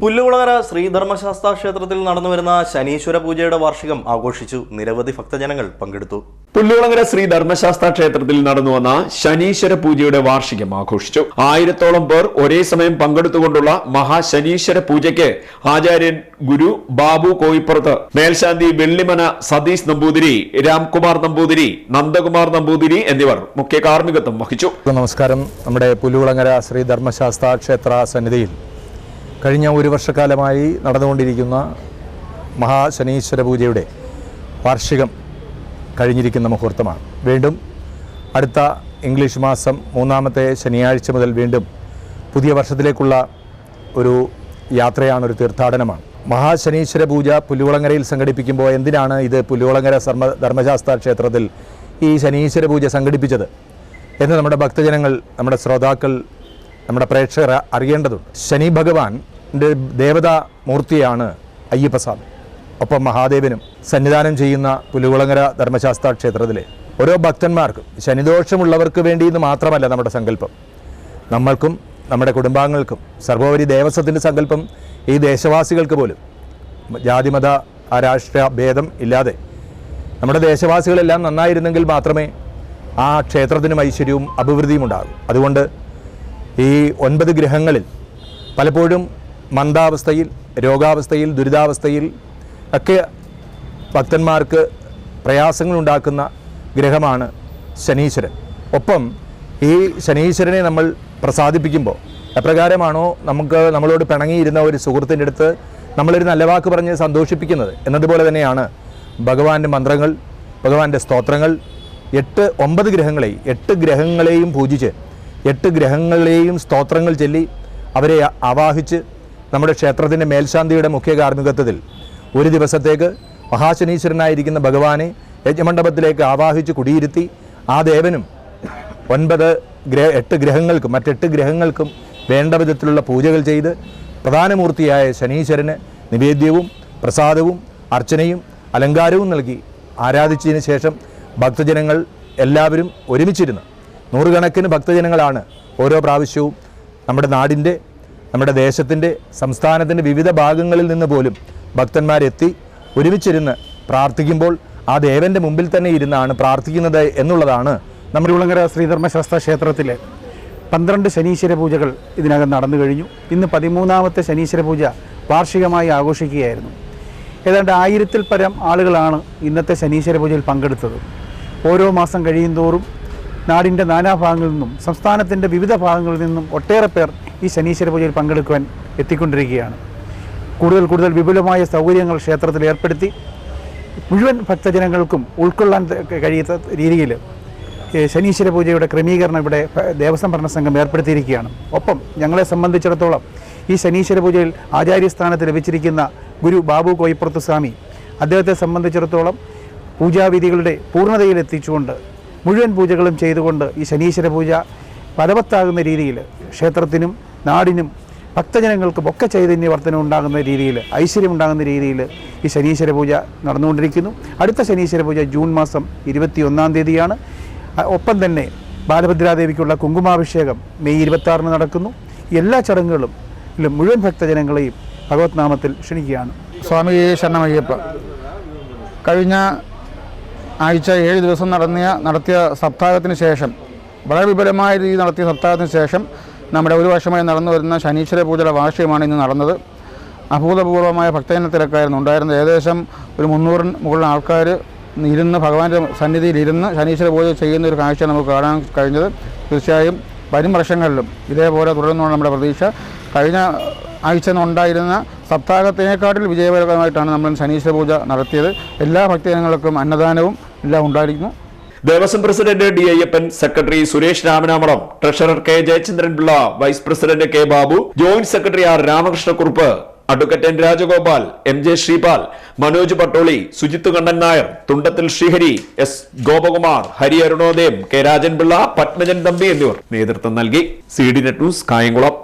പുല്ലുകുളകര ശ്രീധർമ്മശാസ്ത്ര ക്ഷേത്രത്തിൽ നടന്നുവരുന്ന ശനീശ്വര പൂജയുടെ വാർഷികം ആഘോഷിച്ചു. നിരവധി ഭക്തജനങ്ങൾ പങ്കെടുത്തു. പുല്ലുളങ്ങര ശ്രീധർമ്മശാസ്ത്ര ക്ഷേത്രത്തിൽ നടന്നു വന്ന ശനീശ്വര പൂജയുടെ വാർഷികം ആഘോഷിച്ചു. ആയിരത്തോളം പേർ ഒരേ സമയം പങ്കെടുത്തുകൊണ്ടുള്ള മഹാശനീശ്വര പൂജയ്ക്ക് ആചാര്യൻ ഗുരു ബാബു കോയിപ്പുറത്ത് മേൽശാന്തി വെള്ളിമന സതീഷ് നമ്പൂതിരി രാംകുമാർ നമ്പൂതിരി നന്ദകുമാർ നമ്പൂതിരി എന്നിവർ മുഖ്യ കാർമ്മികത്വം വഹിച്ചു. നമസ്കാരം. നമ്മുടെ പുല്ലുകുളങ്ങര ശ്രീധർമ്മശാസ്ത്ര ക്ഷേത്ര സന്നിധിയിൽ കഴിഞ്ഞ ഒരു വർഷക്കാലമായി നടന്നുകൊണ്ടിരിക്കുന്ന മഹാശനീശ്വര പൂജയുടെ വാർഷികം കഴിഞ്ഞിരിക്കുന്ന മുഹൂർത്തമാണ്. വീണ്ടും അടുത്ത ഇംഗ്ലീഷ് മാസം മൂന്നാമത്തെ ശനിയാഴ്ച മുതൽ വീണ്ടും പുതിയ വർഷത്തിലേക്കുള്ള ഒരു യാത്രയാണ് ഒരു തീർത്ഥാടനമാണ്. മഹാശനീശ്വര പൂജ പുല്ലുവളങ്ങരയിൽ സംഘടിപ്പിക്കുമ്പോൾ എന്തിനാണ് ഇത് പുല്ലുവളങ്ങര സർമ്മ ധർമ്മശാസ്ത്ര ക്ഷേത്രത്തിൽ ഈ ശനീശ്വര പൂജ സംഘടിപ്പിച്ചത്? എന്ന് നമ്മുടെ ഭക്തജനങ്ങൾ നമ്മുടെ ശ്രോതാക്കൾ നമ്മുടെ പ്രേക്ഷകർ അറിയേണ്ടതുണ്ട് ശനി ഭഗവാന്റെ ദേവതാ മൂർത്തിയാണ് അയ്യപ്പസ്വാമി. ഒപ്പം മഹാദേവനും സന്നിധാനം ചെയ്യുന്ന പുലുകുളങ്ങര ധർമ്മശാസ്ത്ര ക്ഷേത്രത്തിലെ ഓരോ ഭക്തന്മാർക്കും ശനിദോഷമുള്ളവർക്ക് വേണ്ടി എന്ന് മാത്രമല്ല നമ്മുടെ സങ്കല്പം. നമ്മൾക്കും നമ്മുടെ കുടുംബാംഗങ്ങൾക്കും സർവോപരി ദേവസ്വത്തിന്റെ സങ്കല്പം ഈ ദേശവാസികൾക്ക് പോലും. ജാതിമത രാഷ്ട്ര ഭേദം ഇല്ലാതെ നമ്മുടെ ദേശവാസികളെല്ലാം നന്നായിരുന്നെങ്കിൽ മാത്രമേ ആ ക്ഷേത്രത്തിനും ഐശ്വര്യവും അഭിവൃദ്ധിയും ഉണ്ടാകും. അതുകൊണ്ട് ഈ ഒൻപത് ഗ്രഹങ്ങളിൽ പലപ്പോഴും മന്ദാവസ്ഥയിൽ രോഗാവസ്ഥയിൽ ദുരിതാവസ്ഥയിൽ ഒക്കെ ഭക്തന്മാർക്ക് പ്രയാസങ്ങളുണ്ടാക്കുന്ന ഗ്രഹമാണ് ശനീശ്വരൻ. ഒപ്പം ഈ ശനീശ്വരനെ നമ്മൾ പ്രസാദിപ്പിക്കുമ്പോൾ എപ്രകാരമാണോ നമുക്ക് നമ്മളോട് പിണങ്ങിയിരുന്ന ഒരു സുഹൃത്തിന്റെ അടുത്ത് നമ്മളൊരു നല്ല വാക്ക് പറഞ്ഞ് സന്തോഷിപ്പിക്കുന്നത്? എന്നതുപോലെ തന്നെയാണ് ഭഗവാന്റെ മന്ത്രങ്ങൾ ഭഗവാന്റെ സ്തോത്രങ്ങൾ. എട്ട് ഒമ്പത് ഗ്രഹങ്ങളെയും എട്ട് ഗ്രഹങ്ങളെയും പൂജിച്ച് എട്ട് ഗ്രഹങ്ങളെയും സ്തോത്രങ്ങൾ ചൊല്ലി അവരെ ആവാഹിച്ച് നമ്മുടെ ക്ഷേത്രത്തിന്റെ മേൽശാന്തിയുടെ മുഖ്യ കാർമ്മികത്വത്തിൽ ഒരു ദിവസത്തേക്ക് മഹാശനീശ്വരനായിരിക്കുന്ന ഭഗവാനെ യജ്ഞമണ്ഡപത്തിലേക്ക് ആവാഹിച്ച് കുടിയിരുത്തി ആ ദേവനും ഒൻപത് ഗ്രഹ എട്ട് ഗ്രഹങ്ങൾക്കും മറ്റെട്ട് ഗ്രഹങ്ങൾക്കും വേണ്ട വിധത്തിലുള്ള പൂജകൾ ചെയ്ത് പ്രധാനമൂർത്തിയായ ശനീശ്വരന് നിവേദ്യവും പ്രസാദവും അർച്ചനയും അലങ്കാരവും നൽകി ആരാധിച്ചതിന് ശേഷം ഭക്തജനങ്ങൾ എല്ലാവരും ഒരുമിച്ചിരുന്ന്. നൂറുകണക്കിന് ഭക്തജനങ്ങളാണ് ഓരോ പ്രാവശ്യവും നമ്മുടെ നാടിന്റെ നമ്മുടെ ദേശത്തിന്റെ സംസ്ഥാനത്തിന്റെ വിവിധ ഭാഗങ്ങളിൽ നിന്ന് പോലും ഭക്തന്മാരെത്തി ഒരുമിച്ചിരുന്ന് പ്രാർത്ഥിക്കുമ്പോൾ ആ ദേവന്റെ മുമ്പിൽ തന്നെ ഇരുന്നാണ് പ്രാർത്ഥിക്കുന്നത് എന്നുള്ളതാണ് നമ്മുടെ ഉളങ്കര ശ്രീധർമ്മശാസ്ത്ര ക്ഷേത്രത്തിലെ പന്ത്രണ്ട് ശനീശ്വര പൂജകൾ ഇതിനകം നടന്നു കഴിഞ്ഞു. ഇന്ന് പതിമൂന്നാമത്തെ ശനീശ്വര പൂജ വാർഷികമായി ആഘോഷിക്കുകയായിരുന്നു. ഏതാണ്ട് ആയിരത്തിൽ പരം ആളുകളാണ് ഇന്നത്തെ ശനീശ്വര പൂജയിൽ പങ്കെടുത്തത്. ഓരോ മാസം കഴിയുന്തോറും നാടിന്റെ നാനാഭാഗങ്ങളിൽ നിന്നും സംസ്ഥാനത്തിന്റെ വിവിധ ഭാഗങ്ങളിൽ നിന്നും ഒട്ടേറെ പേർ ഈ ശനീശ്വര പൂജയിൽ പങ്കെടുക്കുവാൻ എത്തിക്കൊണ്ടിരിക്കുകയാണ്. കൂടുതൽ കൂടുതൽ വിപുലമായ സൗകര്യങ്ങൾ ക്ഷേത്രത്തിൽ ഏർപ്പെടുത്തി മുഴുവൻ ഭക്തജനങ്ങൾക്കും ഉൾക്കൊള്ളാൻ കഴിയാത്ത രീതിയിൽ ശനീശ്വര പൂജയുടെ ക്രമീകരണം ഇവിടെ ദേവസ്വം ഭരണ സംഘം ഏർപ്പെടുത്തിയിരിക്കുകയാണ്. ഒപ്പം ഞങ്ങളെ സംബന്ധിച്ചിടത്തോളം ഈ ശനീശ്വര പൂജയിൽ ആചാര്യസ്ഥാനത്ത് ലഭിച്ചിരിക്കുന്ന ഗുരു ബാബു കോയിപ്പുറത്ത് സ്വാമി അദ്ദേഹത്തെ സംബന്ധിച്ചിടത്തോളം പൂജാവിധികളുടെ പൂർണതയിലെത്തിച്ചുകൊണ്ട് മുഴുവൻ പൂജകളും ചെയ്തുകൊണ്ട് ഈ ശനീശ്വര പൂജ ഫലവത്താകുന്ന രീതിയിൽ ക്ഷേത്രത്തിനും നാടിനും ഭക്തജനങ്ങൾക്കും ഒക്കെ ചൈതന്യ വർധനം ഉണ്ടാകുന്ന രീതിയിൽ ഐശ്വര്യം ഉണ്ടാകുന്ന രീതിയിൽ ഈ ശനീശ്വര പൂജ നടന്നുകൊണ്ടിരിക്കുന്നു. അടുത്ത ശനീശ്വര പൂജ ജൂൺ മാസം ഇരുപത്തി ഒന്നാം തീയതിയാണ് ഒപ്പം തന്നെ ബാലഭദ്രാദേവിക്കുള്ള കുങ്കുമാഭിഷേകം മെയ് ഇരുപത്തി നടക്കുന്നു. എല്ലാ ചടങ്ങുകളും മുഴുവൻ ഭക്തജനങ്ങളെയും ഭഗവത് നാമത്തിൽ ക്ഷണിക്കുകയാണ്. സ്വാമി ശരണമയ്യപ്പ കഴിഞ്ഞ ആഴ്ച ഏഴ് ദിവസം നടന്നിയ നടത്തിയ സപ്താഹത്തിന് ശേഷം വളരെ വിപുലമായ രീതിയിൽ നടത്തിയ സപ്താഹത്തിന് ശേഷം നമ്മുടെ ഒരു വർഷമായി നടന്നു വരുന്ന ശനീശ്വര പൂജയുടെ വാർഷികമാണ് ഇന്ന് നടന്നത്. അഭൂതപൂർവമായ ഭക്തജന തിരക്കായിരുന്നു. ഉണ്ടായിരുന്നത് ഏകദേശം ഒരു മുന്നൂറിന് മുകളിൽ ആൾക്കാർ ഇരുന്ന് ഭഗവാന്റെ സന്നിധിയിൽ ഇരുന്ന് ശനീശ്വര പൂജ ചെയ്യുന്ന ഒരു കാഴ്ച നമുക്ക് കാണാൻ കഴിഞ്ഞത്. തീർച്ചയായും വരും വർഷങ്ങളിലും ഇതേപോലെ തുടരുന്നതാണ് നമ്മുടെ പ്രതീക്ഷ. കഴിഞ്ഞ ആഴ്ച ഉണ്ടായിരുന്ന സപ്താഹത്തിനേക്കാട്ടിൽ വിജയപരമായിട്ടാണ് നമ്മൾ ശനീശ്വര പൂജ നടത്തിയത്. എല്ലാ ഭക്തജനങ്ങൾക്കും അന്നദാനവും എല്ലാം ഉണ്ടായിരുന്നു Devaswom president D Ayyappan secretary Suresh രാമനാമണം treasurer K Jayachandran Pillai vice president K Babu joint secretary R Ramakrishna Kurup advocate N Rajagopal M J Sreepal Manoj Pattoli Sujith Kannan Nair Thundathil Srihari S Gopakumar Hari Arunodayam K Rajan Pillai Padmajan Thampi എന്നിവർ നേതൃത്വം നൽകി. C D net news Kayamkulam.